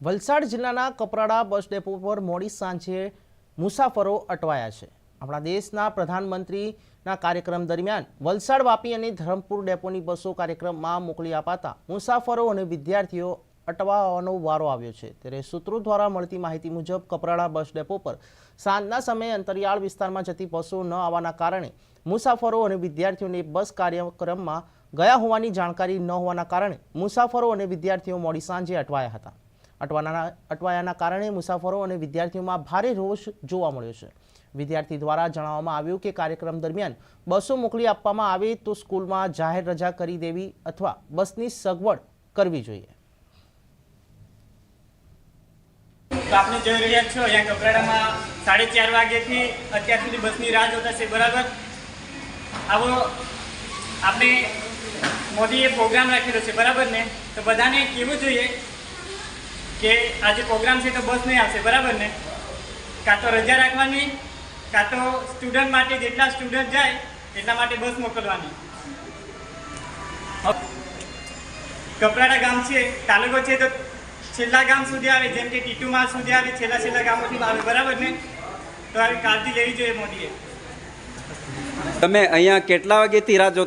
વલસાડ જિલ્લાના Kaprada bus depot પર મોડી સાંજે મુસાફરો અટવાયા છે. આપણા દેશના પ્રધાનમંત્રીના કાર્યક્રમ દરમિયાન વલસાડ વાપી અને ધરમપુર ડેપોની બસો કાર્યક્રમમાં મોકલી અપાતા મુસાફરો અને વિદ્યાર્થીઓ અટવાવાનો વારો આવ્યો છે. ત્યારે સૂત્રો દ્વારા મળતી માહિતી મુજબ કપરાડા બસ ડેપો પર સાંજના સમયે અંતરિયાળ વિસ્તારમાં જતી બસો ન આવવાના કારણે મુસાફરો અને વિદ્યાર્થીઓને બસ કાર્યક્રમમાં ગયા હોવાની જાણકારી ન હોવાના કારણે મુસાફરો અને વિદ્યાર્થીઓ મોડી સાંજે અટવાયા હતા. અટવાના અટવાયાના કારણે મુસાફરો અને વિદ્યાર્થીઓમાં ભારે રોષ જોવા મળ્યો છે. વિદ્યાર્થી દ્વારા જણાવવામાં આવ્યું કે કાર્યક્રમ દરમિયાન બસો મોકલી આપવામાં આવે તો સ્કૂલમાં જાહેર રજા કરી દેવી અથવા બસની સગવડ કરવી જોઈએ. તો આપણે જોઈ રહ્યા છો, અહીંયા કપરાડામાં સાડી ચાર વાગ્યાથી અત્યાર સુધી બસની રાહ જોતા છે. બરાબર? આવો, આપણે મોદીએ પ્રોગ્રામ રાખેલો છે. બરાબર ને? તો બધાને કહેવું જોઈએ કે આજે પ્રોગ્રામ છે તો બસ નહીં આવશે, બરાબર ને? કાં તો રજા રાખવાની, કાં તો સ્ટુડન્ટ માટે જેટલા સ્ટુડન્ટ જાય, એટલા માટે બસ મોકલવાની. કપરાડા ગામ છે, તાલુકો છે, તો છેલ્લા ગામ સુધી આવે, જેમ કે ટીટુમાં સુધી આવે, છેલ્લા છેલ્લા ગામોથી આવે, બરાબર ને? તો આવી કાળજી લેવી જોઈએ મોદીએ. તમે અહીંયા કેટલા વાગ્યાથી રાહ જોતા